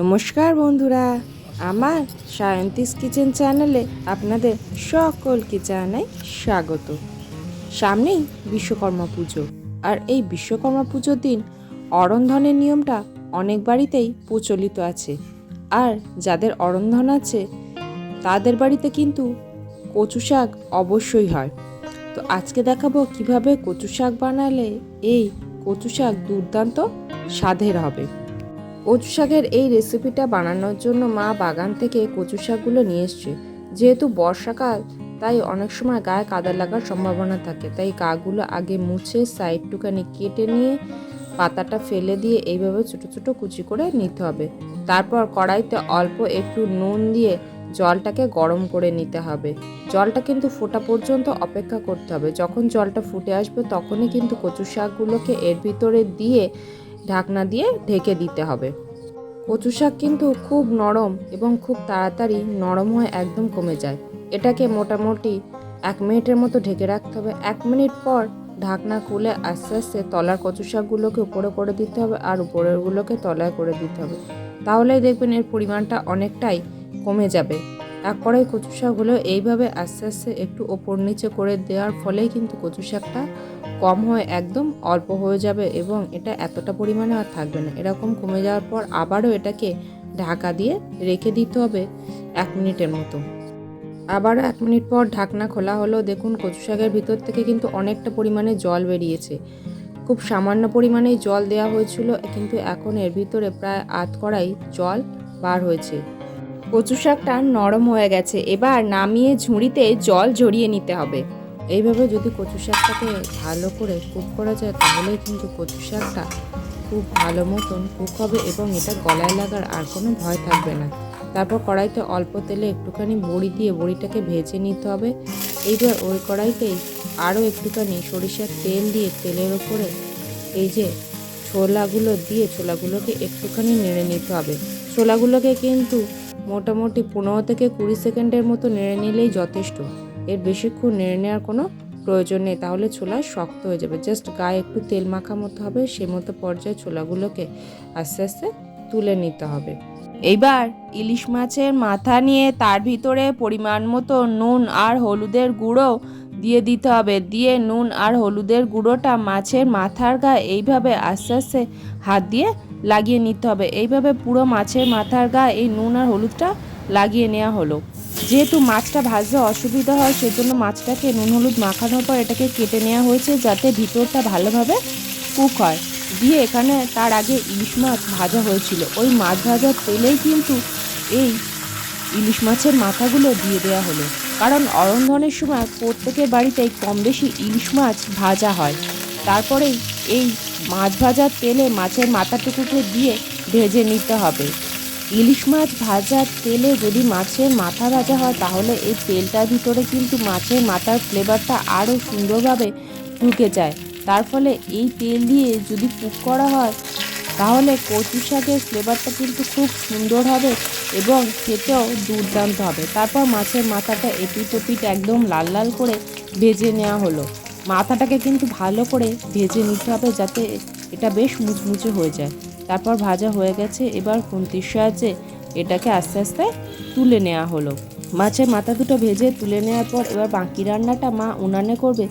নমস্কার বন্ধুরা, আমার সায়ন্তিস কিচেন চ্যানেলে আপনাদের সকলকে জানাই স্বাগত। সামনেই বিশ্বকর্মা পুজো, আর এই বিশ্বকর্মা পুজোর দিন অরন্ধনের নিয়মটা অনেক বাড়িতেই প্রচলিত আছে। আর যাদের অরন্ধন আছে, তাদের বাড়িতে কিন্তু কচু শাক অবশ্যই হয়। তো আজকে দেখাবো কীভাবে কচু শাক বানালে এই কচু শাক দুর্দান্ত স্বাদের হবে। কচু শাকের এই রেসিপিটা বানানোর জন্য মা বাগান থেকে কচু শাকগুলো নিয়ে এসছে। যেহেতু বর্ষাকাল, তাই অনেক সময় গায়ে কাদা লাগার সম্ভাবনা থাকে। তাই গাগুলো আগে মুছে সাইডটুখানি কেটে নিয়ে পাতাটা ফেলে দিয়ে এইভাবে ছোটো ছোটো কুচি করে নিতে হবে। তারপর কড়াইতে অল্প একটু নুন দিয়ে জলটাকে গরম করে নিতে হবে। জলটা কিন্তু ফোটা পর্যন্ত অপেক্ষা করতে হবে। যখন জলটা ফুটে আসবে, তখনই কিন্তু কচু শাকগুলোকে এর ভিতরে দিয়ে ঢাকনা দিয়ে ঢেকে দিতে হবে। কচু শাক কিন্তু খুব নরম এবং খুব তাড়াতাড়ি নরম হয়ে একদম কমে যায়। এটাকে মোটামুটি এক মিনিটের মতো ঢেকে রাখতে হবে। এক মিনিট পর ঢাকনা খুলে আস্তে আস্তে তলার কচু শাকগুলোকে উপরে করে দিতে হবে আর উপরেরগুলোকে তলায় করে দিতে হবে। তাহলেই দেখবেন এর পরিমাণটা অনেকটাই কমে যাবে। এক কড়াই কচু শাকগুলো এইভাবে আস্তে আস্তে একটু ওপর নিচে করে দেওয়ার ফলেই কিন্তু কচু শাকটা কম হয়ে একদম অল্প হয়ে যাবে এবং এটা এতটা পরিমাণে আর থাকবে না। এরকম কমে যাওয়ার পর আবারও এটাকে ঢাকা দিয়ে রেখে দিতে হবে এক মিনিটের মতো। আবারও এক মিনিট পর ঢাকনা খোলা হলো। দেখুন, কচু শাকের ভিতর থেকে কিন্তু অনেকটা পরিমাণে জল বেরিয়েছে। খুব সামান্য পরিমাণেই জল দেওয়া হয়েছিল, কিন্তু এখন এর ভিতরে প্রায় আধ কড়াই জল বার হয়েছে। কচু শাকটা নরম হয়ে গেছে। এবার নামিয়ে ঝুড়িতে জল জড়িয়ে নিতে হবে। এইভাবে যদি কচু শাকটাকে ভালো করে কুক করা যায় তাহলে কিন্তু কচু শাকটা খুব ভালো মতন কুক হবে এবং এটা গলায় লাগার আর কোনো ভয় থাকবে না। তারপর কড়াইতে অল্প তেলে একটুখানি বড়ি দিয়ে বড়িটাকে ভেজে নিতে হবে। এইবার ওই কড়াইতেই আরও একটুখানি সরিষার তেল দিয়ে তেলের ওপরে এই যে ছোলাগুলো দিয়ে ছোলাগুলোকে একটুখানি নেড়ে নিতে হবে। ছোলাগুলোকে কিন্তু মোটামুটি পনেরো থেকে কুড়ি সেকেন্ডের মতো নেড়ে নিলেই যথেষ্ট। এর বেশিক্ষণ নেড়ে নেওয়ার কোনো প্রয়োজন নেই, তাহলে ছোলা শক্ত হয়ে যাবে। জাস্ট গায়ে একটু তেল মাখা মতো হবে, সে মতো পর্যায়ে ছোলাগুলোকে আস্তে আস্তে তুলে নিতে হবে। এইবার ইলিশ মাছের মাথা নিয়ে তার ভিতরে পরিমাণ মতো নুন আর হলুদের গুঁড়ো দিয়ে দিতে হবে। দিয়ে নুন আর হলুদের গুঁড়োটা মাছের মাথার গায়ে এইভাবে আস্তে আস্তে হাত দিয়ে লাগিয়ে নিতে হবে। এইভাবে পুরো মাছের মাথার গায়ে এই নুন আর হলুদটা লাগিয়ে নেওয়া হলো। যেহেতু মাছটা ভাজতে অসুবিধা হয়, সেজন্য মাছটাকে নুন, হলুদ মাখানোর পর এটাকে কেটে নেওয়া হয়েছে যাতে ভিতরটা ভালোভাবে কুক হয়। দিয়ে এখানে তার আগে ইলিশ মাছ ভাজা হয়েছিল। ওই মাছ ভাজার তেলেই কিন্তু এই ইলিশ মাছের মাথাগুলো দিয়ে দেওয়া হলো। কারণ অরন্ধনের সময় প্রত্যেকের বাড়িতেই কম বেশি ইলিশ মাছ ভাজা হয়। তারপরেই এই মাছ ভাজার তেলে মাছের মাথাটুকুকে দিয়ে ভেজে নিতে হবে। ইলিশ মাছ ভাজার তেলে যদি মাছের মাথা ভাজা হয়, তাহলে এই তেলটার ভিতরে কিন্তু মাছের মাথার ফ্লেভারটা আরও সুন্দরভাবে ঢুকে যায়। তার ফলে এই তেল দিয়ে যদি কুক করা হয়, তাহলে কচু শাকের ফ্লেভারটা কিন্তু খুব সুন্দর হবে এবং খেতেও দুর্দান্ত হবে। তারপর মাছের মাথাটা এপিট ওপিট একদম লাল লাল করে ভেজে নেওয়া হলো। মাথাটাকে কিন্তু ভালো করে ভেজে নিতে হবে যাতে এটা বেশ মুচমুচে হয়ে যায়। তারপর ভাজা হয়ে গেছে। এবার খুন্তির সাহায্যে এটাকে আস্তে আস্তে তুলে নেওয়া হলো। মাছের মাথা দুটো ভেজে তুলে নেওয়ার পর এবার বাকি রান্নাটা মা উনানে করবে।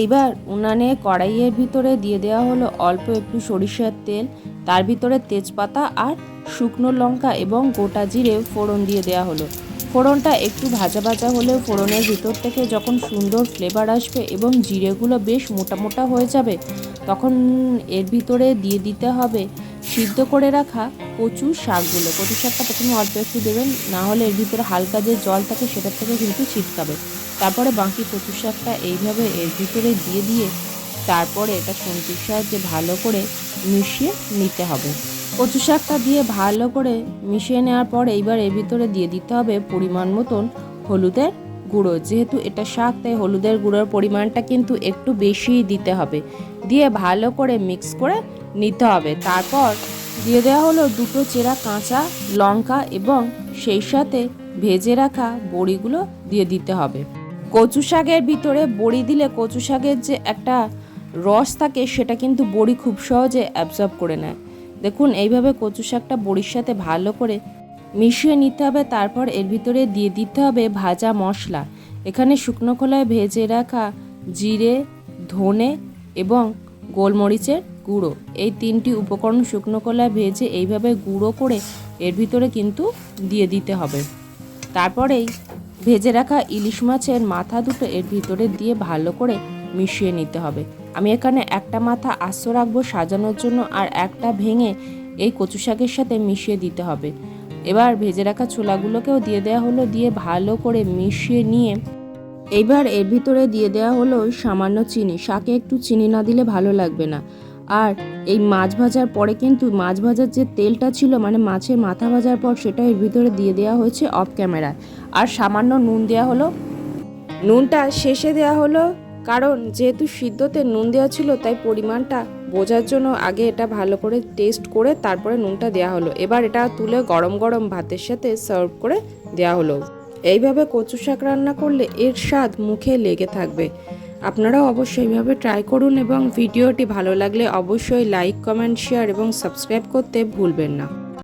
এইবার উনানে কড়াইয়ের ভিতরে দিয়ে দেওয়া হলো অল্প একটু সরিষার তেল, তার ভিতরে তেজপাতা আর শুকনো লঙ্কা এবং গোটা জিরে ফোড়ন দিয়ে দেওয়া হলো। ফোড়নটা একটু ভাজা ভাজা হলেও ফোড়নের ভিতর থেকে যখন সুন্দর ফ্লেভার আসবে এবং জিরেগুলো বেশ মোটা মোটা হয়ে যাবে, তখন এর ভিতরে দিয়ে দিতে হবে সিদ্ধ করে রাখা কচু শাকগুলো। কচু শাকটা প্রথমে অল্প একটু দেবেন, না হলে এর ভিতরে হালকা যে জল থাকে সেটার থেকে কিন্তু ছিটকাবে। তারপরে বাকি কচু শাকটা এইভাবে এর ভিতরে দিয়ে দিয়ে তারপরে এটা খুন্তির সাহায্যে ভালো করে মিশিয়ে নিতে হবে। কচু শাকটা দিয়ে ভালো করে মিশিয়ে নেওয়ার পর এইবার এর ভিতরে দিয়ে দিতে হবে পরিমাণ মতন হলুদের গুঁড়ো। যেহেতু এটা শাক, তাই হলুদের গুঁড়োর পরিমাণটা কিন্তু একটু বেশিই দিতে হবে। দিয়ে ভালো করে মিক্স করে নিতে হবে। তারপর দিয়ে দেওয়া হলো দুটো চেরা কাঁচা লঙ্কা এবং সেই সাথে ভেজে রাখা বড়িগুলো দিয়ে দিতে হবে। কচু শাকের ভিতরে বড়ি দিলে কচু শাকের যে একটা রস থাকে, সেটা কিন্তু বড়ি খুব সহজে অ্যাবজর্ব করে নেয়। দেখুন, এইভাবে কচু শাকটা বড়ির সাথে ভালো করে মিশিয়ে নিতে হবে, তারপর এর ভিতরে দিয়ে দিতে হবে ভাজা মশলা। এখানে শুকনো খোলায় ভেজে রাখা জিরে, ধনে এবং গোলমরিচের গুঁড়ো। এই তিনটি উপকরণ শুকনো কলায় ভেজে এইভাবে গুঁড়ো করে এর ভিতরে কিন্তু দিয়ে দিতে হবে। তারপরেই ভেজে রাখা ইলিশ মাছের মাথা দুটো এর ভিতরে দিয়ে ভালো করে মিশিয়ে নিতে হবে। আমি এখানে একটা মাথা আস্ত রাখব সাজানোর জন্য আর একটা ভেঙে এই কচু শাকের সাথে মিশিয়ে দিতে হবে। এবার ভেজে রাখা ছোলাগুলোকেও দিয়ে দেওয়া হলো, দিয়ে ভালো করে মিশিয়ে নিয়ে এবার এর ভিতরে দিয়ে দেওয়া হলো সামান্য চিনি। শাকে একটু চিনি না দিলে ভালো লাগবে না। আর এই মাছ ভাজার পরে কিন্তু মাছ ভাজার যে তেলটা ছিল মানে মাছের মাথা ভাজার পর সেটা এর ভিতরে দিয়ে দেওয়া হয়েছে অফ ক্যামেরায়। আর সামান্য নুন দেওয়া হলো। নুনটা শেষে দেওয়া হলো কারণ যেহেতু সিদ্ধতে নুন দেওয়া ছিল, তাই পরিমাণটা বোঝার জন্য আগে এটা ভালো করে টেস্ট করে তারপরে নুনটা দেওয়া হলো। এবার এটা তুলে গরম গরম ভাতের সাথে সার্ভ করে দেওয়া হলো। এইভাবে কচু শাক রান্না করলে এর স্বাদ মুখে লেগে থাকবে। আপনারাও অবশ্যই এইভাবে ট্রাই করুন এবং ভিডিওটি ভালো লাগলে অবশ্যই লাইক কমেন্ট শেয়ার এবং সাবস্ক্রাইব করতে ভুলবেন না।